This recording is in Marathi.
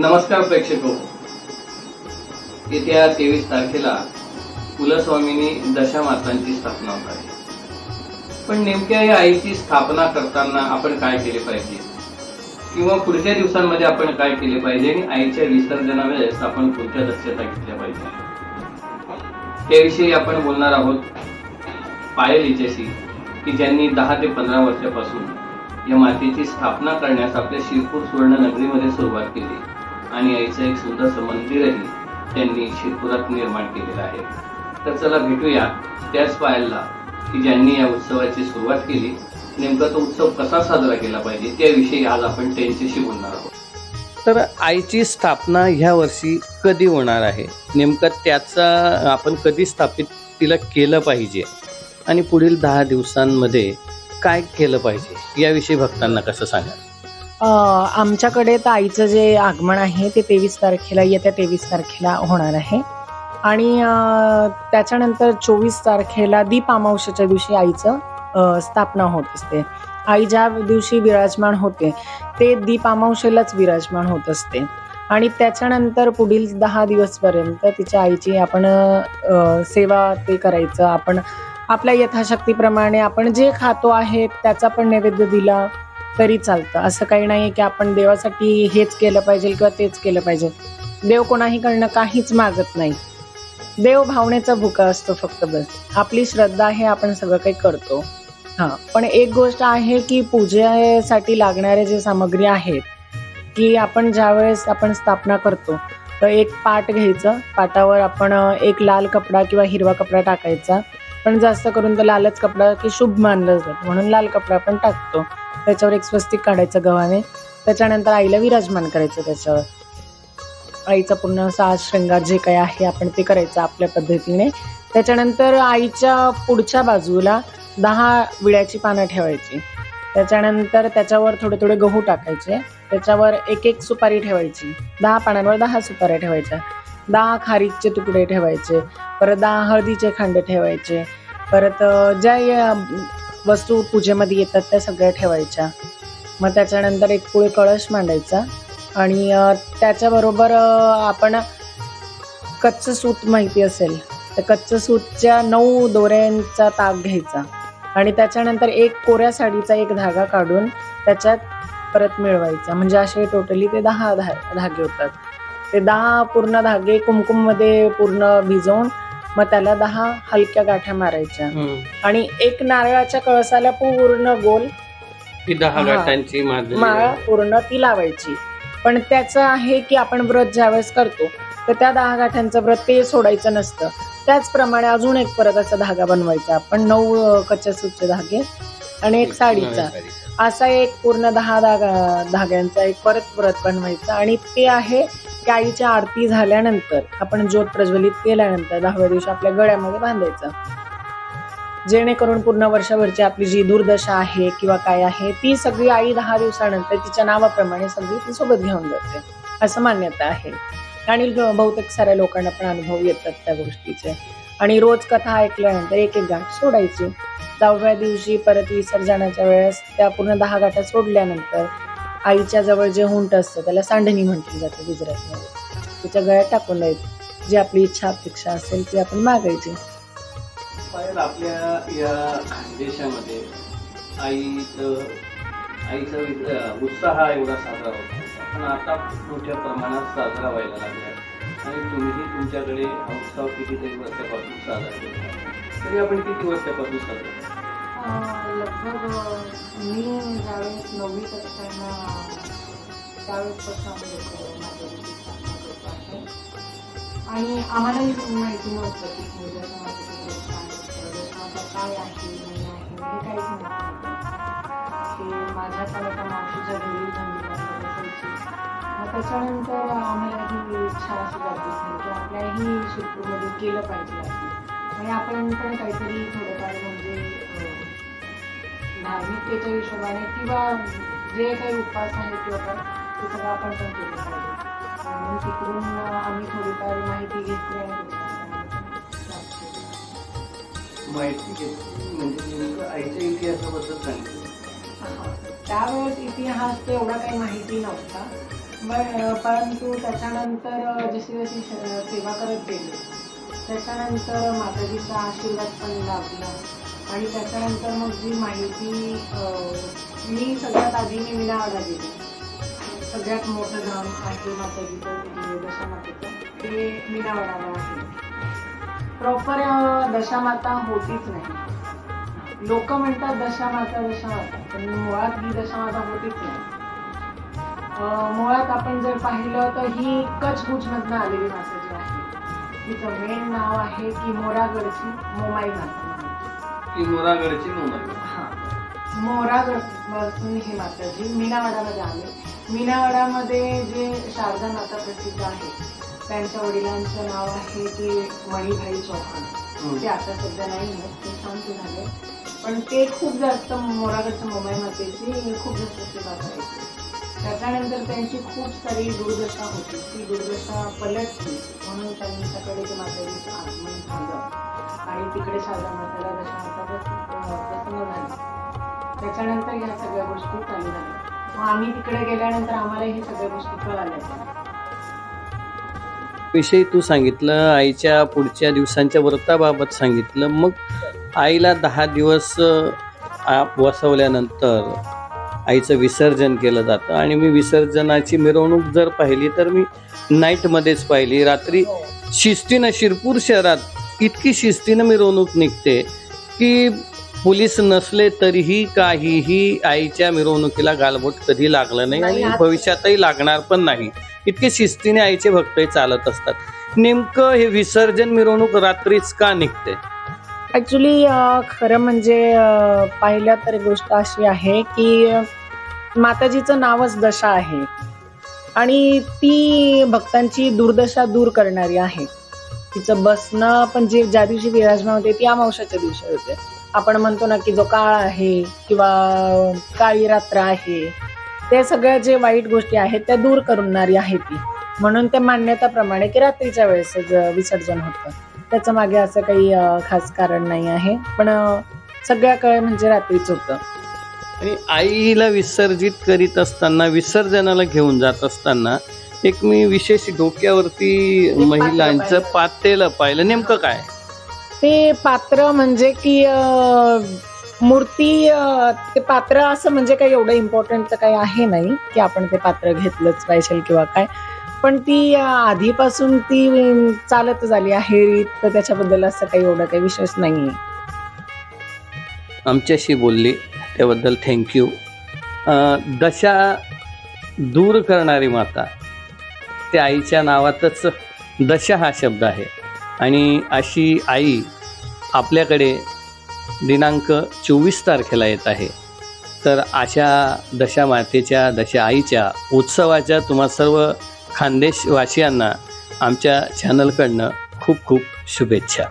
नमस्कार प्रेक्षक. हो. येत्या तेवीस तारखेला कुलस्वामींनी दशामातांची स्थापना होत आहे. पण नेमक्या या आईची स्थापना करताना आपण काय केले पाहिजे? किंवा पुढच्या दिवसांमध्ये आपण काय केले पाहिजे? आणि आईच्या विसर्जनावेळेस आपण कोणत्या दक्षता घेतल्या पाहिजे? त्याविषयी आपण बोलणार आहोत पायल हिच्याशी की ज्यांनी दहा ते पंधरा वर्षापासून या मातेची स्थापना करण्यास आपल्या शिरपूर सुवर्णनगरीमध्ये सुरुवात केली. आणि आईचं एक सुंदरसं मंदिरही त्यांनी शिरपुरात निर्माण केलेलं आहे. तर चला भेटूया त्याच पायलला की ज्यांनी या उत्सवाची सुरुवात केली. नेमका तो उत्सव कसा साजरा केला पाहिजे त्याविषयी आज आपण त्यांच्याशी बोलणार आहोत. तर आईची स्थापना ह्या वर्षी कधी होणार आहे? नेमकं त्याचा आपण कधी स्थापित तिला केलं पाहिजे? आणि पुढील दहा दिवसांमध्ये काय केलं पाहिजे? याविषयी भक्तांना कसं सांगा आमच्याकडे तर आईचं जे आगमन आहे ते तेवीस तारखेला येत्या तेवीस तारखेला होणार आहे. आणि त्याच्यानंतर चोवीस तारखेला दीप अमावश्याच्या दिवशी आईचं स्थापना होत असते. आई ज्या दिवशी विराजमान होते ते दीप अमावस्येलाच विराजमान होत असते. आणि त्याच्यानंतर पुढील दहा दिवसपर्यंत तिच्या आईची आपण सेवा ते करायचं. आपण आपल्या यथाशक्तीप्रमाणे आपण जे खातो आहे त्याचा पण नैवेद्य दिला. तरी चालतं. असं काही नाही की आपण देवासाठी हेच केलं पाहिजे किंवा तेच केलं पाहिजे. देव कोणाहीकडनं काहीच मागत नाही. देव भावनेचा भुका असतो फक्त बस. आपली श्रद्धा आहे आपण सगळं काही करतो. हां. पण एक गोष्ट आहे की पूजेसाठी लागणारे जे सामग्री आहेत की आपण ज्यावेळेस आपण स्थापना करतो तर एक पाट घ्यायचं. पाटावर आपण एक लाल कपडा किंवा हिरवा कपडा टाकायचा. पण जास्त करून तर लालच कपडा की शुभ मानलं जातं. म्हणून लाल कपडा आपण टाकतो. त्याच्यावर एक स्वस्तिक काढायचं गव्हाने. त्याच्यानंतर आईला विराजमान करायचं त्याच्यावर. आईचा पूर्ण साज श्रृंगार जे काही आहे आपण ते करायचं आपल्या पद्धतीने. त्याच्यानंतर आईच्या पुढच्या बाजूला दहा विड्याची पानं ठेवायची. त्याच्यानंतर त्याच्यावर थोडे थोडे गहू टाकायचे. त्याच्यावर एक एक सुपारी ठेवायची. दहा पानांवर दहा सुपाऱ्या ठेवायच्या. दहा खारीकचे तुकडे ठेवायचे. परत दहा हळदीचे खांडे ठेवायचे. परत ज्या या वस्तू पूजेमध्ये येतात त्या सगळ्या ठेवायच्या. मग त्याच्यानंतर एक पुळे कळश मांडायचा आणि त्याच्याबरोबर आपण कच्चं सूत माहिती असेल तर कच्चं सूतच्या नऊ दोऱ्यांचा ताक घ्यायचा आणि त्याच्यानंतर एक कोऱ्या साडीचा एक धागा काढून त्याच्यात परत मिळवायचा. म्हणजे असे टोटली ते दहा धा धागे होतात. ते दहा पूर्ण धागे कुमकुममध्ये पूर्ण भिजवून मग त्याला दहा हलक्या गाठ्या मारायच्या. आणि एक नारळाच्या कळसाला पूर्ण गोल दहा माळ माळ पूर्ण ती लावायची. पण त्याचं आहे की आपण व्रत ज्यावेळेस करतो तर त्या दहा गाठ्यांचं व्रत ते सोडायचं नसतं. त्याचप्रमाणे अजून एक परत असा धागा बनवायचा. आपण नऊ कच्च्या सूतचे धागे आणि एक साडीचा. असा एक पूर्ण दहा धागा धाग्यांचा एक परत व्रत बनवायचा. आणि ते आहे की आईच्या आरती झाल्यानंतर आपण ज्योत प्रज्वलित केल्यानंतर दहाव्या दिवशी आपल्या गळ्यामध्ये बांधायचं. जेणेकरून पूर्ण वर्षभरची आपली जी दुर्दशा आहे किंवा काय आहे ती सगळी आई दहा दिवसानंतर तिच्या नावाप्रमाणे सगळी ती सोबत घेऊन जाते. असं मान्यता आहे. आणि बहुतेक साऱ्या लोकांना पण अनुभव येतात त्या गोष्टीचे. आणि रोज कथा ऐकल्यानंतर एक एक गाठ सोडायची. दहाव्या दिवशी परत विसर्जनाच्या वेळेस त्या पूर्ण दहा गाठा सोडल्यानंतर आईच्या जवळ जे हुंट असतं त्याला सांडणी म्हटली जाते गुजरातमध्ये. तिच्या गळ्यात टाकून द्यायची. जी आपली इच्छा अपेक्षा असेल ती आपण मागायची. आपल्या या देशामध्ये आईचं आईचा उत्साह एवढा साजरा होत पण आता मोठ्या प्रमाणात साजरा व्हायला लागला आणि तुम्हीही तुमच्याकडे हा उत्सव कितीतरी वर्षापासून साजरा केला तरी आपण किती वर्षापासून साजरा लगभग मी ज्यावेळेस नववीत असताना त्यावेळेसपासून आम्ही आहे आणि आम्हालाही माहिती नव्हतं की पूजा समाजाची म्हणजे काय आहे नाही आहे हे काहीच नव्हतं माझ्या मावशीच्या घरी त्याच्यानंतर आम्हाला ही इच्छा अशी जाते की आपल्याही शिरपूरमध्ये केलं पाहिजे. आणि आपण पण काहीतरी थोडंफार म्हणजे धार्मिकतेच्या हिशोबाने किंवा जे काही उपास आहे किंवा ते सगळं आपण पण केलं पाहिजे म्हणून तिकडून आम्ही थोडीफार माहिती घेतली केलं. माहिती घेतली म्हणजे आईच्या इतिहासाबद्दल सांगितलं. त्यावेळेस इतिहास ते एवढा काही माहिती नव्हता बर परंतु त्याच्यानंतर जशी जशी सेवा करत गेली त्याच्यानंतर माताजीचा आशीर्वाद पण लाभला आणि त्याच्यानंतर मग जी माहिती मी सगळ्यात आधी मी विनावाडा गेली सगळ्यात मोठं धाम आहे माताजीचं दशामातेचं ते मीनावाडाला आहे. प्रॉपर दशामाता होतीच नाही. लोक म्हणतात दशामाता दशामाता पण मुळात ही दशामाता होतीच नाही. अं, मुळात आपण जर पाहिलं तर ही कचगुचमधनं आलेली माता जी आहे तिचं मेन नाव आहे की मोरागडची मोमाई माता. की मोरागडची हा. मोरागडपासून हे माताजी मीनावाडामध्ये आले. मीनावाडामध्ये जे शारदा माता प्रसिद्ध आहे त्यांच्या वडिलांचं नाव आहे की मणिभाई चौहान. ते आता सध्या नाही ते शांत झाले पण ते खूप जास्त मोरागडच्या मुंबई मातेची खूप जास्त सेवा करायची त्याच्यानंतर त्यांची खूप सारी दुर्दशा होती. ती दुर्दशा पलटली म्हणून त्यांच्याकडे ते मातेचं आगमन झालं. आणि तिकडे शारदा मसाला दशमाता प्रसन्न झाली त्याच्यानंतर या सगळ्या गोष्टी चालू झाल्या. मग आम्ही तिकडे गेल्यानंतर आम्हाला हे सगळ्या गोष्टी कळाल्या. विषयी तू सांगितलं आईच्या पुढच्या दिवसांच्या व्रताबाबत सांगितलं. मग आईला दहा दिवस वसवल्यानंतर आईचं विसर्जन केलं जातं. आणि मी विसर्जनाची मिरवणूक जर पाहिली तर मी नाईटमध्येच पाहिली. रात्री शिस्तीनं शिरपूर शहरात इतकी शिस्तीनं मिरवणूक निघते की पोलीस नसले तरीही काहीही आईच्या मिरवणुकीला गालबोट कधी लागलं नाही आणि भविष्यातही लागणार पण नाही. इतके शिस्तीने आईचे भक्तही चालत असतात. नेमकं हे विसर्जन मिरवणूक रात्रीच का निघते? ऍक्च्युली खरं म्हणजे अं, पाहिलं तर गोष्ट अशी आहे की माताजीचं नावच दशा आहे. आणि ती भक्तांची दुर्दशा दूर करणारी आहे. तिचं बसणं पण जे ज्या दिवशी विराजमान होते ती अमावशाच्या दिवशी होते. आपण म्हणतो ना की जो काळ आहे किंवा काळी रात्र आहे ते सगळ्या जे वाईट गोष्टी आहेत त्या दूर करणारी आहे ती. म्हणून ते मान्यताप्रमाणे की रात्रीच्या वेळेस विसर्जन होतं. त्याचं मागे असं काही खास कारण नाही आहे. पण सगळ्या काळ म्हणजे रात्रीच होतं. आणि आईला विसर्जित करीत असताना विसर्जनाला घेऊन जात असताना एक मी विशेष डोक्यावरती महिलांचं. पातेलं पाहिलं. नेमकं काय? ते पात्र म्हणजे की मूर्ती ते पात्र असं म्हणजे काही एवढं इम्पॉर्टंट काही आहे नाही की आपण ते पात्र घेतलंच पाहिजे किंवा काय. पण ती आधीपासून ती चालत झाली आहे रीत तर त्याच्याबद्दल असं काही एवढं काही विशेष नाही आमच्याशी बोलली. त्याबद्दल थँक्यू दशा दूर करणारी माता. त्या आईच्या नावातच दशा हा शब्द आहे. आणि अशी आई आपल्याकडे दिनांक चोवीस तारखेला येत आहे. तर अशा दशा मातेच्या दशा आईच्या उत्सवाच्या तुम्हा सर्व खानदेशवासियांना आमच्या चॅनलकडनं खूप खूप शुभेच्छा.